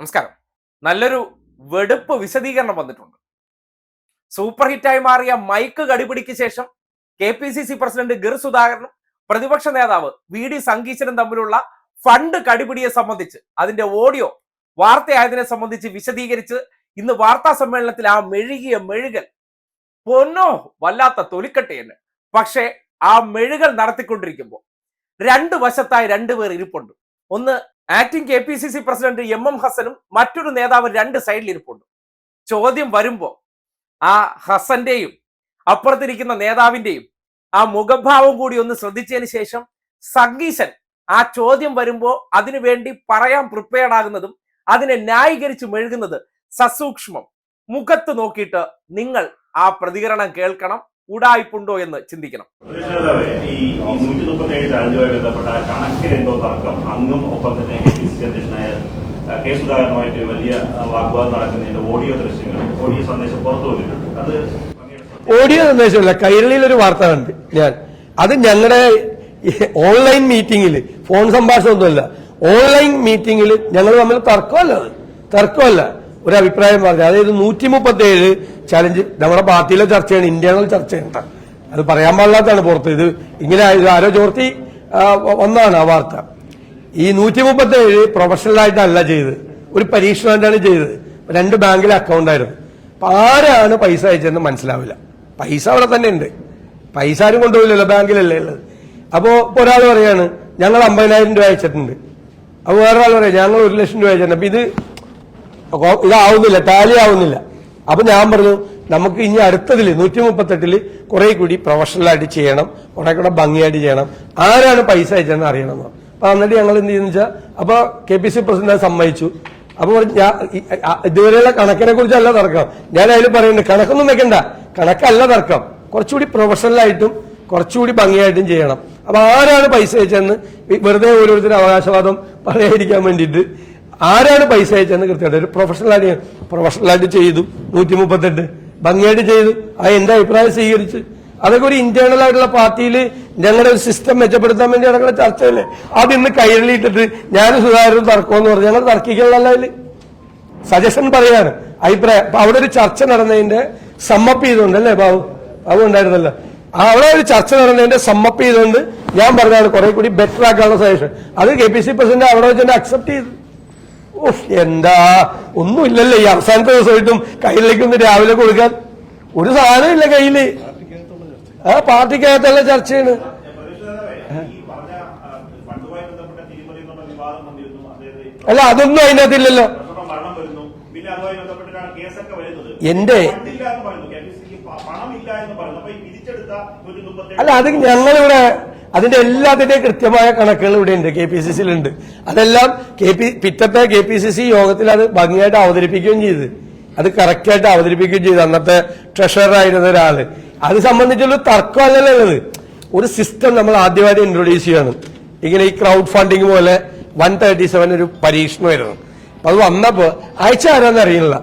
നമസ്കാരം. നല്ലൊരു വെടുപ്പ് വിശദീകരണം വന്നിട്ടുണ്ട്. സൂപ്പർ ഹിറ്റായി മാറിയ മൈക്ക് കടിപിടിക്ക് ശേഷം K P C C president Gir സുധാകരനും പ്രതിപക്ഷ നേതാവ് വി ഡി സംഗീശനും തമ്മിലുള്ള ഫണ്ട് കടിപിടിയെ സംബന്ധിച്ച് അതിന്റെ ഓഡിയോ വാർത്തയായതിനെ സംബന്ധിച്ച് വിശദീകരിച്ച് ഇന്ന് വാർത്താ സമ്മേളനത്തിൽ ആ മെഴുകിയ മെഴുകൽ പൊന്നോ വല്ലാത്ത തൊലിക്കട്ടെ എന്ന് പക്ഷേ ആ മെഴുകൽ നടത്തിക്കൊണ്ടിരിക്കുമ്പോൾ രണ്ട് വശത്തായി രണ്ടുപേർ ഇരിപ്പുണ്ട്. ഒന്ന് acting K P C C president M M ഹസനും മറ്റൊരു നേതാവും രണ്ട് സൈഡിൽ ഇരിപ്പുണ്ട് ചോദ്യം വരുമ്പോൾ ആ ഹസന്റെയും അപ്പുറത്തിരിക്കുന്ന നേതാവിന്റെയും ആ മുഖഭാവം കൂടി ഒന്ന് ശ്രദ്ധിച്ചതിന് ശേഷം സഗീശൻ ആ ചോദ്യം വരുമ്പോൾ അതിനുവേണ്ടി പറയാൻ പ്രിപ്പയർഡ് ആകുന്നതും അതിനെ ന്യായീകരിച്ച് മെഴുകുന്നത് സസൂക്ഷ്മം. മുഖത്ത് നോക്കിയിട്ട് നിങ്ങൾ ആ പ്രതികരണം കേൾക്കണം. ഉടായ്പുണ്ടോ എന്ന് ചിന്തിക്കണം. കെ സുധാകരനുമായിട്ട് വലിയ ആ, വാഗ്വാദം നടക്കുന്നതിന്റെ ഓഡിയോ ദൃശ്യങ്ങൾ ഓഡിയോ സന്ദേശം പുറത്തു വന്നിട്ടുണ്ട്. അത് ഓഡിയോ സന്ദേശമല്ല കൈരളിയിൽ ഒരു വാർത്ത കണ്ട് ഞാൻ. അത് ഞങ്ങളുടെ ഓൺലൈൻ മീറ്റിംഗിൽ ഫോൺ സംഭാഷണമൊന്നുമല്ല. ഓൺലൈൻ മീറ്റിംഗിൽ ഞങ്ങൾ തമ്മിൽ തർക്കമല്ല അത്. തർക്കമല്ല. ഒരു അഭിപ്രായം പറഞ്ഞു അതായത് നൂറ്റി മുപ്പത്തി ഏഴ് ചലഞ്ച് നമ്മുടെ പാർട്ടിയിലെ ചർച്ചയാണ് ഇന്റേണൽ ചർച്ചയാണ്. അത് പറയാൻ പാടില്ലാത്തതാണ് പുറത്ത്. ഇത് ഇങ്ങനെ ആരോ ചോർത്തി ഒന്നാണ് ആ വാർത്ത. ഈ നൂറ്റി മുപ്പത്തി ഏഴ് പ്രൊഫഷണലായിട്ടല്ല ചെയ്ത് ഒരു പരീക്ഷണമായിട്ടാണ് ചെയ്തത്. രണ്ട് ബാങ്കിലെ അക്കൗണ്ട് ആയിരുന്നു. അപ്പൊ ആരാണ് പൈസ അയച്ചതെന്ന് മനസ്സിലാവില്ല. പൈസ അവിടെ തന്നെ ഉണ്ട്. പൈസ ആരും കൊണ്ടുപോയില്ലല്ലോ ബാങ്കിലല്ലേ ഉള്ളത്. അപ്പോ ഒരാൾ പറയാണ് ഞങ്ങൾ അമ്പതിനായിരം രൂപ അയച്ചിട്ടുണ്ട്. അപ്പൊ വേറൊരാൾ പറയാം ഞങ്ങൾ ഒരു ലക്ഷം രൂപ അയച്ചിട്ടുണ്ട്. അപ്പൊ ഇത് കൊ- ഇതാവുന്നില്ല ടാലി ആവുന്നില്ല. അപ്പൊ ഞാൻ പറഞ്ഞു നമുക്ക് ഇനി അടുത്തതിൽ നൂറ്റി മുപ്പത്തെട്ടിൽ കുറെ കൂടി പ്രൊഫഷണലായിട്ട് ചെയ്യണം കുറെ കൂടെ ഭംഗിയായിട്ട് ചെയ്യണം. ആരാണ് പൈസ അയച്ചതെന്ന് അറിയണം. അപ്പൊ എന്നിട്ട് ഞങ്ങൾ എന്ത് ചെയ്യുന്ന വെച്ചാൽ അപ്പൊ കെ പി സി പ്രസിഡന്റ് സമ്മതിച്ചു. അപ്പൊ ഞാൻ ഇതുവരെയുള്ള കണക്കിനെ കുറിച്ചല്ല തർക്കം. ഞാൻ അതിൽ പറയുന്നുണ്ട് കണക്കൊന്നും വെക്കണ്ട. കണക്കല്ല തർക്കം. കുറച്ചുകൂടി പ്രൊഫഷണലായിട്ടും കുറച്ചുകൂടി ഭംഗിയായിട്ടും ചെയ്യണം. അപ്പൊ ആരാണ് പൈസ അയച്ചതെന്ന് വെറുതെ ഓരോരുത്തരും അവകാശവാദം പറയാതിരിക്കാൻ വേണ്ടിയിട്ട് ആരാണ് പൈസ അയച്ചതെന്ന് കൃത്യമായിട്ട് ഒരു പ്രൊഫഷണലായിട്ട് പ്രൊഫഷണലായിട്ട് ചെയ്തു. നൂറ്റി മുപ്പത്തെട്ട് ഭംഗിയായിട്ട് ചെയ്തു. അത് എന്റെ അഭിപ്രായം സ്വീകരിച്ച്. അതൊക്കെ ഒരു ഇന്റേണൽ ആയിട്ടുള്ള പാർട്ടിയിൽ ഞങ്ങളുടെ ഒരു സിസ്റ്റം മെച്ചപ്പെടുത്താൻ വേണ്ടി നടക്കുന്ന ചർച്ചയല്ലേ അത് ഇന്ന് കൈരളിയിട്ടിട്ട് ഞാൻ സുധാകരൻ തർക്കമെന്ന് പറഞ്ഞു ഞങ്ങൾ തർക്കിക്കണല്ലോ അതിൽ സജഷൻ പറയാണ്. അഭിപ്രായം. അപ്പൊ അവിടെ ഒരു ചർച്ച നടന്നതിന്റെ സമ്മപ്പ് ചെയ്തുകൊണ്ട് അല്ലേ ബാബു? ബാബു ഉണ്ടായിരുന്നല്ലോ. അവിടെ ഒരു ചർച്ച നടന്നതിന്റെ സമ്മപ്പ് ചെയ്തുകൊണ്ട് ഞാൻ പറഞ്ഞാണ് കുറെ കൂടി ബെറ്റർ ആക്കാനുള്ള സജഷൻ അത് കെ പി സി പ്രസിഡന്റ് അവിടെ വെച്ച് അക്സെപ്റ്റ് ചെയ്തു. എന്താ? ഒന്നുമില്ലല്ലേ. ഈ അവസാനത്തെ ദിവസമായിട്ടും കയ്യിലേക്ക് ഒന്ന് രാവിലെ കൊടുക്കാൻ. ഒരു സാധനം ഇല്ല കയ്യിൽ. ആ പാർട്ടിക്കകത്തുള്ള ചർച്ചയാണ്. അല്ല അതൊന്നും അതിനകത്തില്ലല്ലോ. എന്റെ- അല്ല അത് ഞങ്ങളിവിടെ അതിന്റെ എല്ലാത്തിന്റെയും കൃത്യമായ കണക്കുകൾ ഇവിടെ ഉണ്ട് കെ പി സി സിയിലുണ്ട്. അതെല്ലാം കെ പി പിറ്റത്തെ കെ പി സി സി യോഗത്തിൽ അത് ഭംഗിയായിട്ട് അവതരിപ്പിക്കുകയും ചെയ്ത്. അത് കറക്റ്റായിട്ട് അവതരിപ്പിക്കുകയും ചെയ്തു. അന്നത്തെ ട്രഷറർ ആയിരുന്ന ഒരാൾ. അത് സംബന്ധിച്ചുള്ള തർക്കമല്ലല്ലോ ഉള്ളത്. ഒരു സിസ്റ്റം നമ്മൾ ആദ്യമായിട്ട് ഇൻട്രൊഡ്യൂസ് ചെയ്യണം. ഇങ്ങനെ ഈ ക്രൗഡ് ഫണ്ടിങ് പോലെ വൺ തേർട്ടി സെവൻ ഒരു പരീക്ഷണമായിരുന്നു. അപ്പൊ അത് വന്നപ്പോ അയച്ച ആരാന്ന് അറിയില്ല.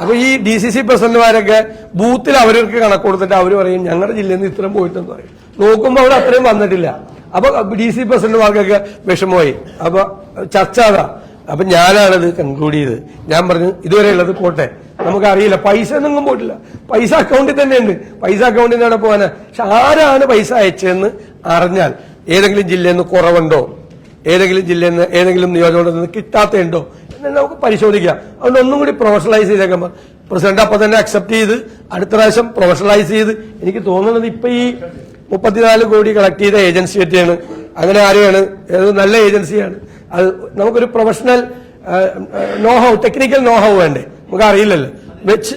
അപ്പൊ ഈ ഡി സി സി പ്രസിഡന്റുമാരൊക്കെ ബൂത്തിൽ അവർക്ക് കണക്ക് കൊടുത്തിട്ട് അവർ പറയും ഞങ്ങളുടെ ജില്ലയിൽ നിന്ന് ഇത്രയും പോയിട്ടെന്ന് പറയും. നോക്കുമ്പോ അവിടെ അത്രയും വന്നിട്ടില്ല. അപ്പൊ ഡി സി പ്രസിഡന്റുമാർക്കൊക്കെ വിഷമമായി. അപ്പൊ ചർച്ച അതാ. അപ്പൊ ഞാനാണത് കൺക്ലൂഡ് ചെയ്തത്. ഞാൻ പറഞ്ഞു ഇതുവരെ ഉള്ളത് പോട്ടെ. നമുക്കറിയില്ല. പൈസ ഒന്നും പോയിട്ടില്ല. പൈസ അക്കൗണ്ടിൽ തന്നെയുണ്ട്. പൈസ അക്കൗണ്ടിൽ നിന്നാണ് പോകാന്? പക്ഷെ ആരാണ് പൈസ അയച്ചതെന്ന് അറിഞ്ഞാൽ ഏതെങ്കിലും ജില്ലയിൽ നിന്ന് കുറവുണ്ടോ? ഏതെങ്കിലും ജില്ലയിൽ നിന്ന് ഏതെങ്കിലും നിയോജകമണ്ഡലത്തിൽ നിന്ന് കിട്ടാത്തതുണ്ടോ? എന്ന് നമുക്ക് പരിശോധിക്കാം. അതുകൊണ്ട് ഒന്നും കൂടി പ്രൊഫഷണലൈസ് ചെയ്തേക്കുമ്പോൾ പ്രസിഡന്റ് അപ്പൊ തന്നെ അക്സെപ്റ്റ് ചെയ്ത് അടുത്ത പ്രാവശ്യം പ്രൊഫഷണലൈസ് ചെയ്ത് എനിക്ക് തോന്നുന്നത് ഇപ്പൊ ഈ മുപ്പത്തിനാല് കോടി കളക്ട് ചെയ്ത ഏജൻസി പറ്റിയാണ്. അങ്ങനെ ആരെയാണ്? ഏത് നല്ല ഏജൻസിയാണ് അത് നമുക്കൊരു professional know how technical know how വേണ്ടേ? നമുക്ക് അറിയില്ലല്ലോ. വെച്ച്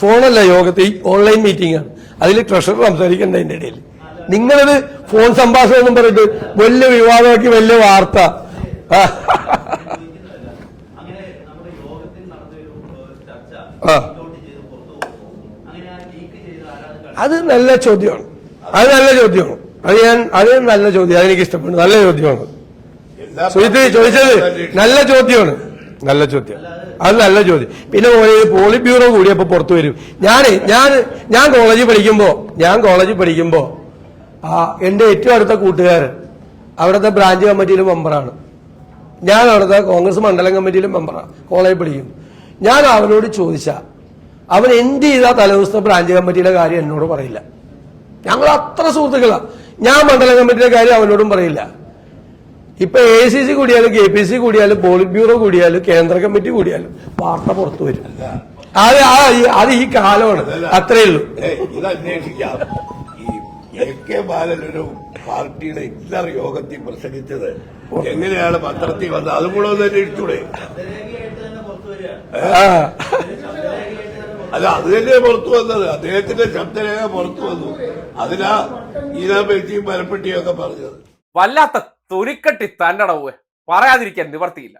ഫോണല്ല യോഗത്തിൽ ഓൺലൈൻ മീറ്റിംഗ് ആണ്. അതിൽ ട്രഷറർ സംസാരിക്കേണ്ട അതിന്റെ ഇടയിൽ. നിങ്ങളത് ഫോൺ സംഭാഷണം എന്നും പറഞ്ഞിട്ട് വലിയ വിവാദമാക്കി വലിയ വാർത്ത. ആ. അങ്ങനെ നമ്മുടെ യോഗത്തിൽ നടന്ന ഒരു ഏഹ്, ചർച്ച ആ. നോട്ട് ചെയ്ത് പുറത്തു പോകും അങ്ങനെ ആ ലീക്ക് ചെയ്ത ആരാണ് അത് നല്ല ചോദ്യമാണ്. അത് നല്ല ചോദ്യമാണ്. അത് ഞാൻ അത് നല്ല ചോദ്യം അതെനിക്ക് ഇഷ്ടപ്പെടുന്നു നല്ല ചോദ്യമാണ് സുജിത്ത് ചോദിച്ചത് നല്ല ചോദ്യമാണ്. നല്ല ചോദ്യം. അത് നല്ല ചോദ്യം. പിന്നെ പോളി ബ്യൂറോ കൂടിയപ്പോ പുറത്തു വരും. ഞാൻ ഞാൻ ഞാൻ കോളേജിൽ പഠിക്കുമ്പോ ഞാൻ കോളേജിൽ പഠിക്കുമ്പോ ആ എന്റെ ഏറ്റവും അടുത്ത കൂട്ടുകാരൻ അവിടുത്തെ ബ്രാഞ്ച് കമ്മിറ്റിയിലെ മെമ്പറാണ്. ഞാൻ അവിടുത്തെ കോൺഗ്രസ് മണ്ഡലം കമ്മിറ്റിയിലെ മെമ്പറാണ് കോളേജിൽ പഠിക്കും. ഞാൻ അവനോട് ചോദിച്ച അവൻ എന്ത് ചെയ്ത തലേദിവസത്തെ ബ്രാഞ്ച് കമ്മിറ്റിയുടെ കാര്യം എന്നോട് പറയില്ല. ഞങ്ങൾ അത്ര സുഹൃത്തുക്കളാണ് ഞാൻ മണ്ഡലം കമ്മിറ്റിയുടെ കാര്യം അവനോടും പറയില്ല. ഇപ്പൊ എ സി സി കൂടിയാലും കെ പി സി കൂടിയാലും പോളിറ്റ് ബ്യൂറോ കൂടിയാലും കേന്ദ്ര കമ്മിറ്റി കൂടിയാലും വാർത്ത പുറത്തു വരും. അത് ആ- അത് ഈ കാലമാണ്. അത്രേ ഉള്ളൂ. ഇത് അന്വേഷിക്കാം. ഈ എ കെ ബാലൻ ഒരു പാർട്ടിയുടെ ഇന്നർ യോഗത്തിൽ പ്രസംഗിച്ചത് എങ്ങനെയാണ് പത്രത്തിൽ വന്നത്? അതും കൂടെ ഒന്ന് അന്വേഷിച്ചൂടെ ശബ്ദരേഖയായിട്ട് തന്നെ പുറത്തു വരിക ആ ശബ്ദരേഖയായിട്ട് തന്നെ പുറത്തു അല്ല അത് തന്നെ പുറത്തു വന്നത്? അദ്ദേഹത്തിന്റെ ശബ്ദരേഖ പുറത്തു വന്നു അതിനാ ഈനാമ്പെട്ടിയും മരപ്പെട്ടിയും ഒക്കെ പറഞ്ഞത്. വല്ലാത്ത തുരിക്കട്ടി തന്നടവ് പറയാതിരിക്കാൻ നിവർത്തിയില്ല.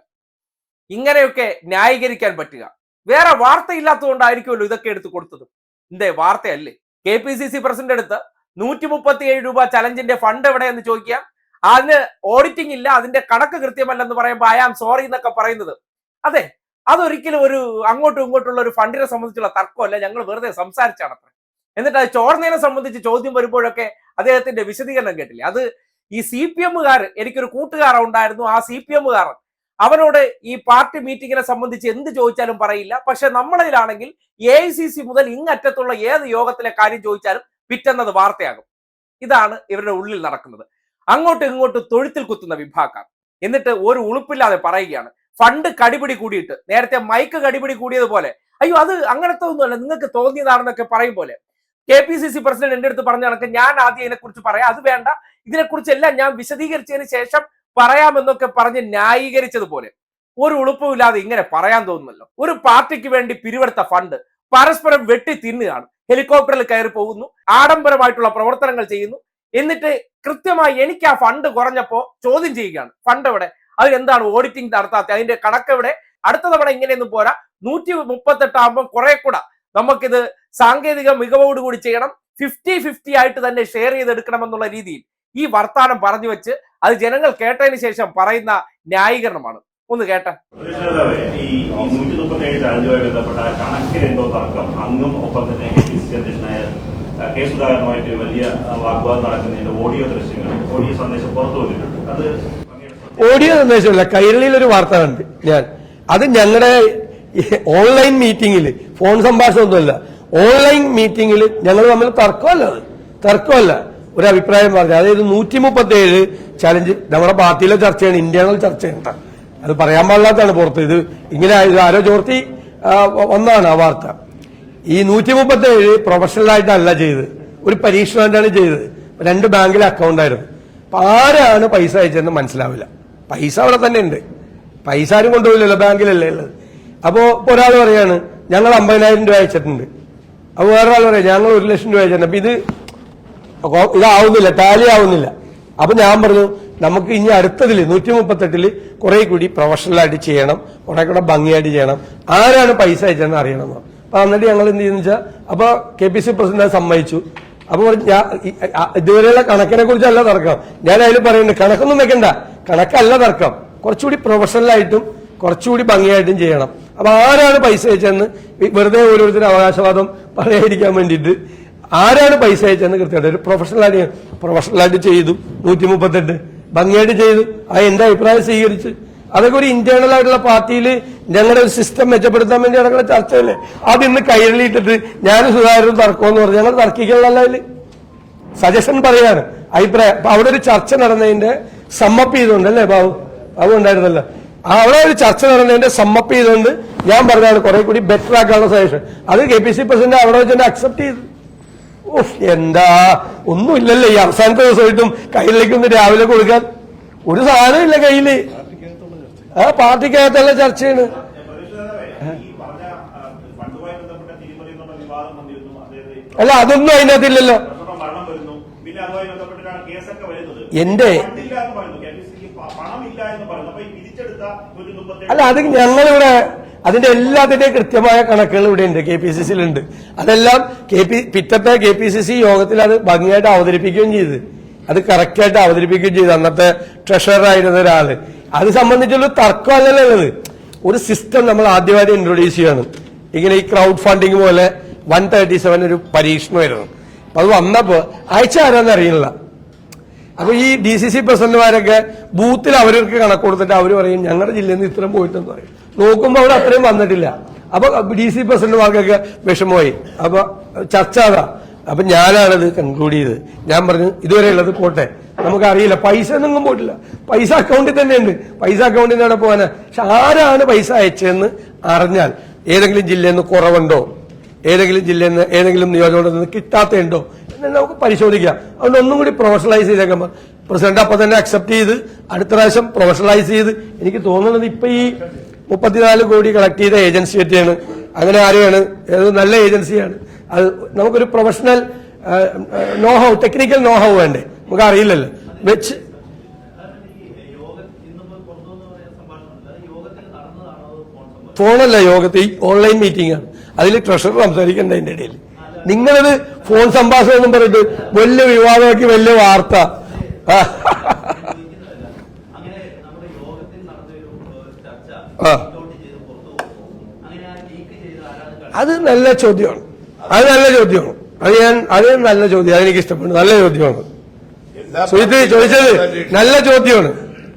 ഇങ്ങനെയൊക്കെ ന്യായീകരിക്കാൻ പറ്റുക. വേറെ വാർത്തയില്ലാത്തതുകൊണ്ടായിരിക്കുമല്ലോ ഇതൊക്കെ എടുത്ത് കൊടുത്തത്. എന്തേ വാർത്തയല്ലേ? K P C C president അടുത്ത് നൂറ്റി മുപ്പത്തിയേഴ് രൂപ ചലഞ്ചിന്റെ ഫണ്ട് എവിടെയെന്ന് ചോദിക്കാം അതിന് ഓഡിറ്റിംഗ് ഇല്ല അതിന്റെ കണക്ക് കൃത്യമല്ലെന്ന് പറയുമ്പോൾ ഐ ആം സോറി എന്നൊക്കെ പറയുന്നത്. അതെ അതൊരിക്കലും ഒരു അങ്ങോട്ടും ഇങ്ങോട്ടുള്ള ഒരു ഫണ്ടിനെ സംബന്ധിച്ചുള്ള തർക്കമല്ല. ഞങ്ങൾ വെറുതെ സംസാരിച്ചാണ് അത്ര എന്നിട്ട് അത് ചോർന്നതിനെ സംബന്ധിച്ച് ചോദ്യം വരുമ്പോഴൊക്കെ അദ്ദേഹത്തിന്റെ വിശദീകരണം കേട്ടില്ല? അത് ഈ സി പി എമ്മുകാർ എനിക്കൊരു കൂട്ടുകാരൻ ഉണ്ടായിരുന്നു. ആ സി പി എമ്മുകാരൻ അവനോട് ഈ പാർട്ടി മീറ്റിങ്ങിനെ സംബന്ധിച്ച് എന്ത് ചോദിച്ചാലും പറയില്ല. പക്ഷെ നമ്മളതിലാണെങ്കിൽ എ ഐ സി സി മുതൽ ഇങ്ങറ്റത്തുള്ള ഏത് യോഗത്തിലെ കാര്യം ചോദിച്ചാലും പിറ്റെന്നത് വാർത്തയാകും. ഇതാണ് ഇവരുടെ ഉള്ളിൽ നടക്കുന്നത്. അങ്ങോട്ടും ഇങ്ങോട്ടും തൊഴുത്തിൽ കുത്തുന്ന വിഭാഗക്കാർ. എന്നിട്ട് ഒരു ഉളുപ്പില്ലാതെ പറയുകയാണ്. ഫണ്ട് കടിപിടി കൂടിയിട്ട് നേരത്തെ മൈക്ക് കടിപിടി കൂടിയതുപോലെ. അയ്യോ അത് അങ്ങനത്തെ ഒന്നുമല്ല നിങ്ങൾക്ക് തോന്നിയതാണെന്നൊക്കെ പറയും പോലെ. K P C C president എന്റെ അടുത്ത് പറഞ്ഞ കണക്ക് ഞാൻ ആദ്യം ഇതിനെക്കുറിച്ച് പറയാം. അത് വേണ്ട. ഇതിനെക്കുറിച്ചെല്ലാം ഞാൻ വിശദീകരിച്ചതിന് ശേഷം പറയാമെന്നൊക്കെ പറഞ്ഞ് ന്യായീകരിച്ചതുപോലെ. ഒരു ഉളുപ്പുമില്ലാതെ ഇങ്ങനെ പറയാൻ തോന്നുന്നല്ലോ. ഒരു പാർട്ടിക്ക് വേണ്ടി പിരിവെടുത്ത ഫണ്ട് പരസ്പരം വെട്ടി തിന്നുകയാണ്. ഹെലികോപ്റ്ററിൽ കയറി പോകുന്നു. ആഡംബരമായിട്ടുള്ള പ്രവർത്തനങ്ങൾ ചെയ്യുന്നു. എന്നിട്ട് കൃത്യമായി എനിക്ക് ആ ഫണ്ട് കുറഞ്ഞപ്പോ ചോദ്യം ചെയ്യുകയാണ്. ഫണ്ട് എവിടെ? അതിനെന്താണ് ഓഡിറ്റിംഗ് നടത്താത്ത അതിന്റെ കണക്ക് ഇവിടെ അടുത്ത തവണ ഇങ്ങനെയൊന്നും പോരാ. നൂറ്റി മുപ്പത്തെട്ടാകുമ്പോൾ കുറെ കൂടെ. നമുക്കിത് സാങ്കേതിക മികവോടുകൂടി ചെയ്യണം. ഫിഫ്റ്റി ഫിഫ്റ്റി ആയിട്ട് തന്നെ ഷെയർ ചെയ്തെടുക്കണമെന്നുള്ള രീതിയിൽ ഈ വർത്താനം പറഞ്ഞു വെച്ച് അത് ജനങ്ങൾ കേട്ടതിന് ശേഷം പറയുന്ന ന്യായീകരണമാണ്. ഒന്ന് കേട്ട. കെ വലിയ വാഗ്വാദം നടക്കുന്നതിന്റെ ഓഡിയോ ദൃശ്യങ്ങൾ ഓഡിയോ സന്ദേശം പുറത്തു വന്നിട്ടുണ്ട്. അത് ഓഡിയോ സന്ദേശമല്ല കൈരളിയിൽ ഒരു വാർത്ത കണ്ട് ഞാൻ. അത് ഞങ്ങളുടെ ഓൺലൈൻ മീറ്റിംഗിൽ ഫോൺ സംഭാഷണമൊന്നുമല്ല. ഓൺലൈൻ മീറ്റിംഗിൽ ഞങ്ങൾ തമ്മിൽ തർക്കമല്ല അത്. തർക്കമല്ല. ഒരു അഭിപ്രായം പറഞ്ഞു അതായത് നൂറ്റി മുപ്പത്തി ഏഴ് ചലഞ്ച് നമ്മുടെ പാർട്ടിയിലെ ചർച്ചയാണ് ഇന്റേണൽ ചർച്ചയാണ്. അത് പറയാൻ പാടില്ലാത്തതാണ് പുറത്ത്. ഇത് ഇങ്ങനെ ആരോ ചോർത്തി ആ, ആ വാർത്ത. ഈ നൂറ്റി മുപ്പത്തി ഏഴ് പ്രൊഫഷണൽ ആയിട്ടല്ല ചെയ്തത് ഒരു പരീക്ഷണമായിട്ടാണ് ചെയ്തത് രണ്ട് ബാങ്കിലെ അക്കൗണ്ടായിരുന്നു. അപ്പൊ ആരാണ് പൈസ അയച്ചതെന്ന് മനസ്സിലാവില്ല. പൈസ അവിടെ തന്നെ ഉണ്ട്. പൈസ ആരും കൊണ്ടുപോയില്ലല്ലോ ബാങ്കിലല്ലേ ഉള്ളത്. അപ്പോ ഒരാൾ പറയാണ് ഞങ്ങൾ അമ്പതിനായിരം രൂപ അയച്ചിട്ടുണ്ട്. അപ്പൊ വേറൊരാൾ പറയാം ഞങ്ങൾ ഒരു ലക്ഷം രൂപ അയച്ചിട്ടുണ്ട്. അപ്പൊ ഇത് ഇതാവുന്നില്ല ടാലി ആവുന്നില്ല. അപ്പൊ ഞാൻ പറഞ്ഞു നമുക്ക് ഇനി അടുത്തതിൽ നൂറ്റി മുപ്പത്തെട്ടിൽ കുറെ കൂടി പ്രൊഫഷണലായിട്ട് ചെയ്യണം കുറെ കൂടെ ഭംഗിയായിട്ട് ചെയ്യണം. ആരാണ് പൈസ അയച്ചതെന്ന് അറിയണം അപ്പൊ എന്നിട്ട് ഞങ്ങൾ എന്ത് ചെയ്യുന്ന വെച്ചാൽ അപ്പൊ കെ പി സി പ്രസിഡന്റ് സമ്മതിച്ചു. അപ്പൊ ഞാൻ ഇതുവരെയുള്ള കണക്കിനെ കുറിച്ചല്ല തർക്കം. ഞാൻ അതിൽ പറയുന്നുണ്ട് കണക്കൊന്നും വെക്കണ്ട. കണക്കല്ല തർക്കം. കുറച്ചുകൂടി പ്രൊഫഷണലായിട്ടും കുറച്ചുകൂടി ഭംഗിയായിട്ടും ചെയ്യണം. അപ്പൊ ആരാണ് പൈസ അയച്ചെന്ന് വെറുതെ ഓരോരുത്തരും അവകാശവാദം പറയാതിരിക്കാൻ വേണ്ടിയിട്ട് ആരാണ് പൈസ അയച്ചതെന്ന് കൃത്യമായിട്ട് ഒരു പ്രൊഫഷണലായിട്ട് പ്രൊഫഷണലായിട്ട് ചെയ്തു നൂറ്റി മുപ്പത്തെട്ട് ഭംഗിയായിട്ട് ചെയ്തു. ആ എന്റെ അഭിപ്രായം സ്വീകരിച്ച്. അതൊക്കെ ഒരു ഇന്റേണൽ ആയിട്ടുള്ള പാർട്ടിയിൽ ഞങ്ങളുടെ ഒരു സിസ്റ്റം മെച്ചപ്പെടുത്താൻ വേണ്ടി നടക്കുന്ന ചർച്ചയല്ലേ അത് ഇന്ന് കൈരളിയിട്ടിട്ട് ഞാൻ സുധാകരനും തർക്കമെന്ന് പറഞ്ഞു ഞങ്ങൾ തർക്കിക്കണല്ലോ അതിൽ സജഷൻ പറയാണ് അഭിപ്രായം. അപ്പൊ അവിടെ ഒരു ചർച്ച നടന്നതിന്റെ സമ്മപ്പ് ചെയ്തുകൊണ്ട് അല്ലേ ബാബു? ബാബു ഉണ്ടായിരുന്നല്ലോ. അവിടെ ഒരു ചർച്ച നടന്നതിന്റെ സമ്മപ്പ് ചെയ്തുകൊണ്ട് ഞാൻ പറഞ്ഞാണ് കുറെ കൂടി ബെറ്റർ ആക്കാനുള്ള സജഷൻ അത് കെ പി സി പ്രസിഡന്റ് അവിടെ വെച്ച് അക്സെപ്റ്റ് ചെയ്തു. ഓഹ് എന്താ? ഒന്നുമില്ലല്ലോ ഈ അവസാനത്തെ ദിവസമായിട്ടും കയ്യിലേക്ക് ഒന്ന് രാവിലെ കൊടുക്കാൻ ഒരു സാധനമില്ല കയ്യിൽ ആ പാർട്ടിക്കകത്തുള്ള ചർച്ചയാണ്. അല്ല അതൊന്നും അതിനകത്തില്ലല്ലോ. പറഞ്ഞ അല്ല അത് ഞങ്ങളിവിടെ അതിന്റെ എല്ലാത്തിന്റെയും കൃത്യമായ കണക്കുകൾ ഇവിടെ ഉണ്ട് കെ പി സി സിയിലുണ്ട് അതെല്ലാം കെ പി പിറ്റത്തെ കെ പി സി സി യോഗത്തിൽ അത് ഭംഗിയായിട്ട് അവതരിപ്പിക്കുകയും ചെയ്ത്. അത് കറക്റ്റായിട്ട് അവതരിപ്പിക്കുകയും ചെയ്തു അന്നത്തെ ട്രഷറർ ആയിരുന്ന ഒരാൾ. അത് സംബന്ധിച്ചുള്ള തർക്കമല്ലല്ലോ ഉള്ളത്. ഒരു സിസ്റ്റം നമ്മൾ ആദ്യമായിട്ട് ഇൻട്രൊഡ്യൂസ് ചെയ്യാണ്. ഇങ്ങനെ ഈ ക്രൗഡ് ഫണ്ടിങ് പോലെ വൺ തേർട്ടി സെവൻ ഒരു പരീക്ഷണമായിരുന്നു അത് വന്നപ്പോ അയച്ച ആരാന്ന് അറിയില്ല. അപ്പൊ ഈ ഡി സി സി പ്രസിഡന്റുമാരൊക്കെ ബൂത്തിൽ അവർക്ക് കണക്ക് കൊടുത്തിട്ട് അവർ പറയും ഞങ്ങളുടെ ജില്ലയിൽ നിന്ന് ഇത്രയും പോയിട്ടെന്ന് പറയും. നോക്കുമ്പോൾ അവിടെ അത്രയും വന്നിട്ടില്ല. അപ്പൊ ഡി സി പ്രസിഡന്റുമാർക്കൊക്കെ വിഷമമായി. അപ്പൊ ചർച്ച അതാ. അപ്പൊ ഞാനാണത് കൺക്ലൂഡ് ചെയ്തത്. ഞാൻ പറഞ്ഞു ഇതുവരെ ഉള്ളത് പോട്ടെ. നമുക്കറിയില്ല. പൈസ ഒന്നും പോയിട്ടില്ല. പൈസ അക്കൗണ്ടിൽ തന്നെ ഉണ്ട് പൈസ അക്കൗണ്ടിൽ നിന്ന് പോകാനാ. പക്ഷെ ആരാണ് പൈസ അയച്ചതെന്ന് അറിഞ്ഞാൽ ഏതെങ്കിലും ജില്ലയിൽ നിന്ന് കുറവുണ്ടോ? ഏതെങ്കിലും ജില്ലയിൽ നിന്ന് ഏതെങ്കിലും നിയോജകമണ്ഡലത്തിൽ നിന്ന് കിട്ടാത്തയുണ്ടോ എന്ന് നമുക്ക് പരിശോധിക്കാം. അതുകൊണ്ട് ഒന്നും കൂടി പ്രൊഫഷണലൈസ് ചെയ്തേക്കാം. പ്രസിഡന്റ് അപ്പൊ തന്നെ അക്സെപ്റ്റ് ചെയ്ത് അടുത്ത പ്രാവശ്യം പ്രൊഫഷണലൈസ് ചെയ്ത് എനിക്ക് തോന്നുന്നത് ഇപ്പൊ ഈ മുപ്പത്തിനാല് കോടി കളക്ട് ചെയ്ത ഏജൻസി പറ്റിയാണ്. അങ്ങനെ ആരെയാണ്? ഏത് നല്ല ഏജൻസിയാണ് അത് നമുക്കൊരു professional know how technical know how വേണ്ടേ? നമുക്ക് അറിയില്ലല്ലോ. വെച്ച് ഫോണല്ല യോഗത്തിൽ ഓൺലൈൻ മീറ്റിംഗ് ആണ്. അതിൽ ട്രഷറർ സംസാരിക്കേണ്ട അതിന്റെ ഇടയിൽ. നിങ്ങളത് ഫോൺ സംഭാഷണം എന്നും പറഞ്ഞിട്ട് വലിയ വിവാദമാക്കി വലിയ വാർത്ത. അത് നല്ല ചോദ്യമാണ്. അത് നല്ല ചോദ്യമാണ്. അത് ഞാൻ അത് നല്ല ചോദ്യം. അതെനിക്ക് ഇഷ്ടപ്പെട്ടു. നല്ല ചോദ്യമാണ്. സുജിത്ത് ചോദിച്ചത് നല്ല ചോദ്യമാണ്.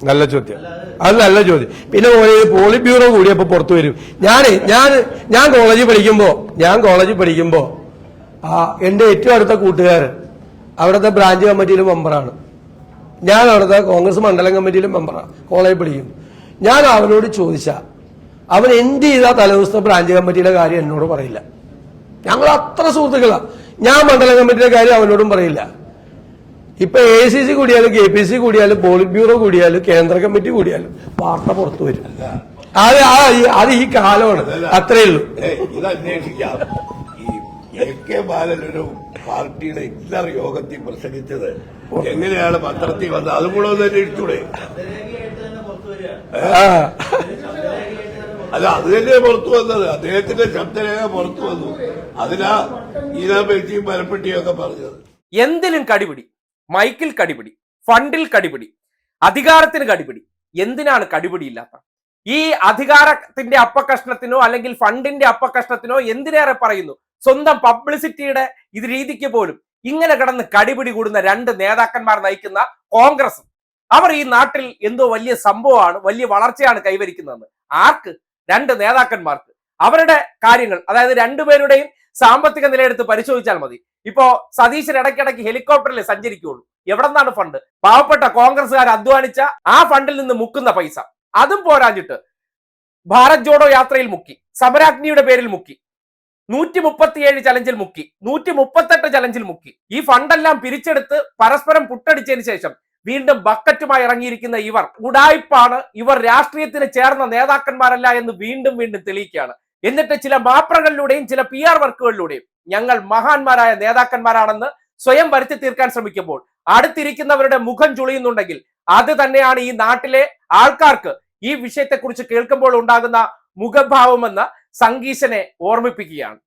നല്ല ചോദ്യം. അത് നല്ല ചോദ്യം. പിന്നെ ഒരു പോളിറ്റ് ബ്യൂറോ കൂടിയപ്പോ പുറത്തു വരും. ഞാൻ ഞാൻ ഞാൻ കോളേജിൽ പഠിക്കുമ്പോ ഞാൻ കോളേജിൽ പഠിക്കുമ്പോ ആ എന്റെ ഏറ്റവും അടുത്ത കൂട്ടുകാരൻ. അവിടുത്തെ ബ്രാഞ്ച് കമ്മിറ്റിയിലെ മെമ്പറാണ് ഞാൻ അവിടുത്തെ കോൺഗ്രസ് മണ്ഡലം കമ്മിറ്റിയിലെ മെമ്പറാണ് കോളേജ് പഠിക്കുന്നു ഞാൻ അവനോട് ചോദിച്ച അവൻ എന്ത് ചെയ്താ തലേദിവസത്തെ ബ്രാഞ്ച് കമ്മിറ്റിയുടെ കാര്യം എന്നോട് പറയില്ല. ഞങ്ങൾ അത്ര സുഹൃത്തുക്കളാണ് ഞാൻ മണ്ഡലം കമ്മിറ്റിയുടെ കാര്യം അവനോടും പറയില്ല. ഇപ്പൊ എ സി സി കൂടിയാലും കെ പി സി കൂടിയാലും പോളിറ്റ് ബ്യൂറോ കൂടിയാലും കേന്ദ്ര കമ്മിറ്റി കൂടിയാലും വാർത്ത പുറത്തു വരും. അത് അത് ഈ കാലമാണ്. അത്രേ ഉള്ളൂ. എ കെ ബാലൻ ഒരു പാർട്ടിയുടെ ഇന്നർ യോഗത്തിൽ പ്രസംഗിച്ചത്. എങ്ങനെയാണ് പത്രത്തിൽ വന്നത്? അതും കൂടെ ഒന്ന് തന്നെ തന്നെ അല്ല അത് തന്നെ പുറത്തു വന്നത്. അദ്ദേഹത്തിന്റെ ശബ്ദരേഖ പുറത്തു വന്നു. അതിനാ ഈനാ ബെൽറ്റിയും മരപ്പെട്ടിയും ഒക്കെ പറഞ്ഞത്. എന്തിനും കടിപിടി. മൈക്കിൽ കടിപിടി. ഫണ്ടിൽ കടിപിടി. അധികാരത്തിന് കടിപിടി. എന്തിനാണ് കടിപിടിയില്ലാത്ത? ഈ അധികാരത്തിന്റെ അപ്പകഷ്ണത്തിനോ അല്ലെങ്കിൽ ഫണ്ടിന്റെ അപ്പകഷ്ണത്തിനോ എന്തിനേറെ പറയുന്നു? സ്വന്തം പബ്ലിസിറ്റിയുടെ ഇത് രീതിക്ക് പോലും ഇങ്ങനെ കിടന്ന് കടിപിടി കൂടുന്ന രണ്ട് നേതാക്കന്മാർ നയിക്കുന്ന കോൺഗ്രസ്. അവർ ഈ നാട്ടിൽ എന്തോ വലിയ സംഭവമാണ് വലിയ വളർച്ചയാണ് കൈവരിക്കുന്നതെന്ന്. ആർക്ക്? രണ്ട് നേതാക്കന്മാർക്ക്. അവരുടെ കാര്യങ്ങൾ അതായത് രണ്ടുപേരുടെയും സാമ്പത്തിക നിലയെടുത്ത് പരിശോധിച്ചാൽ മതി. ഇപ്പോ സതീശൻ ഇടയ്ക്കിടയ്ക്ക് ഹെലികോപ്റ്ററിൽ സഞ്ചരിക്കുകയുള്ളൂ. എവിടെ നിന്നാണ് ഫണ്ട് പാവപ്പെട്ട കോൺഗ്രസ്സുകാർ അധ്വാനിച്ച ആ ഫണ്ടിൽ നിന്ന് മുക്കുന്ന പൈസ. അതും പോരാഞ്ഞിട്ട് ഭാരത് ജോഡോ യാത്രയിൽ മുക്കി. സമരാഗ്നിയുടെ പേരിൽ മുക്കി. നൂറ്റി മുപ്പത്തിയേഴ് ചലഞ്ചിൽ മുക്കി. നൂറ്റി മുപ്പത്തെട്ട് ചലഞ്ചിൽ മുക്കി. ഈ ഫണ്ടെല്ലാം പിരിച്ചെടുത്ത് പരസ്പരം പുട്ടടിച്ചതിന് ശേഷം വീണ്ടും ബക്കറ്റുമായി ഇറങ്ങിയിരിക്കുന്ന ഇവർ ഉടായ്പാണ് ഇവർ രാഷ്ട്രീയത്തിന് ചേർന്ന നേതാക്കന്മാരല്ല എന്ന് വീണ്ടും വീണ്ടും തെളിയിക്കുകയാണ്. എന്നിട്ട് ചില മാപ്രകളിലൂടെയും ചില പി ആർ വർക്കുകളിലൂടെയും ഞങ്ങൾ മഹാന്മാരായ നേതാക്കന്മാരാണെന്ന് സ്വയം വരുത്തി തീർക്കാൻ ശ്രമിക്കുമ്പോൾ അടുത്തിരിക്കുന്നവരുടെ മുഖം ചുളിയുന്നുണ്ടെങ്കിൽ അത് തന്നെയാണ് ഈ നാട്ടിലെ ആൾക്കാർക്ക് ഈ വിഷയത്തെക്കുറിച്ച് കേൾക്കുമ്പോൾ ഉണ്ടാകുന്ന മുഖഭാവമെന്ന് സംഗീശനെ ഓർമ്മിപ്പിക്കുകയാണ്.